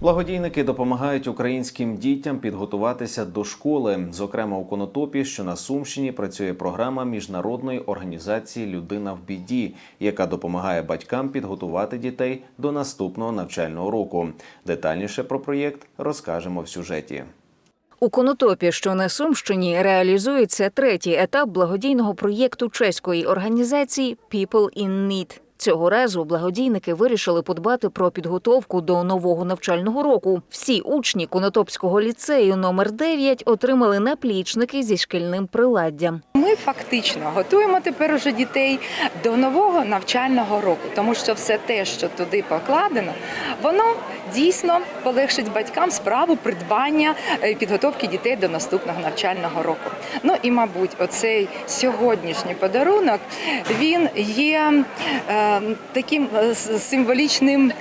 Благодійники допомагають українським дітям підготуватися до школи. Зокрема, у Конотопі, що на Сумщині, працює програма міжнародної організації Людина в біді, яка допомагає батькам підготувати дітей до наступного навчального року. Детальніше про проєкт розкажемо в сюжеті. У Конотопі, що на Сумщині, реалізується третій етап благодійного проєкту чеської організації People in Need. Цього разу благодійники вирішили подбати про підготовку до нового навчального року. Всі учні Конотопського ліцею номер 9 отримали наплічники зі шкільним приладдям. Ми фактично готуємо тепер уже дітей до нового навчального року, тому що все те, що туди покладено, воно дійсно полегшить батькам справу придбання е, підготовки дітей до наступного навчального року. Ну і мабуть, оцей сьогоднішній подарунок він є е, таким е, символічним,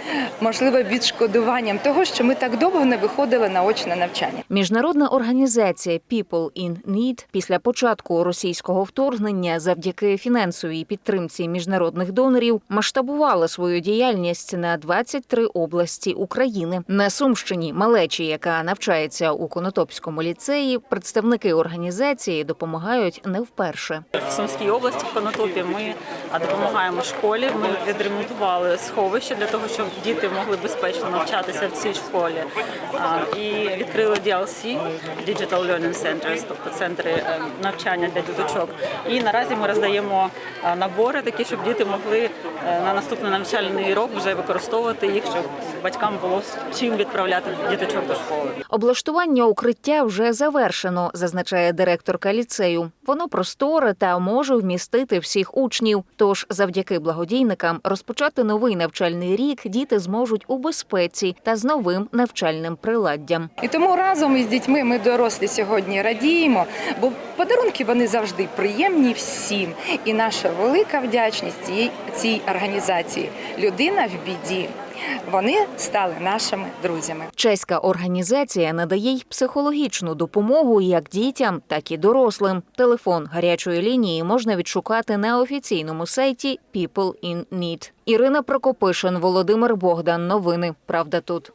можливо, відшкодуванням того, що ми так довго не виходили на очне навчання. Міжнародна організація People in Need після початку російського вторгнення завдяки фінансовій підтримці міжнародних донорів масштабувала свою діяльність на 23 області України. На Сумщині малечі, яка навчається у Конотопському ліцеї, представники організації допомагають не вперше. В Сумській області в Конотопі ми допомагаємо школі. Ми відремонтували сховище для того, щоб діти могли безпечно навчатися в цій школі. І відкрили DLC – Digital Learning Centers, тобто центри е, навчання для діточок. І наразі ми роздаємо набори такі, щоб діти могли е, на наступний навчальний рок вже використовувати їх, щоб батькам було з чим відправляти діточок до школи. Облаштування укриття вже завершено, зазначає директорка ліцею. Воно просторе та може вмістити всіх учнів. Тож, завдяки благодійникам, розпочати новий навчальний рік діти зможуть у безпеці та з новим навчальним приладдям. І тому разом із дітьми ми дорослі сьогодні радіємо, бо подарунки вони завжди приємні всім. І наша велика вдячність цій, цій організації Людина в біді. Вони стали нашими друзями. Чеська організація надає й психологічну допомогу як дітям, так і дорослим. Телефон гарячої лінії можна відшукати на офіційному сайті People in Need. Ірина Прокопишин, Володимир Богдан. Новини. Правда тут.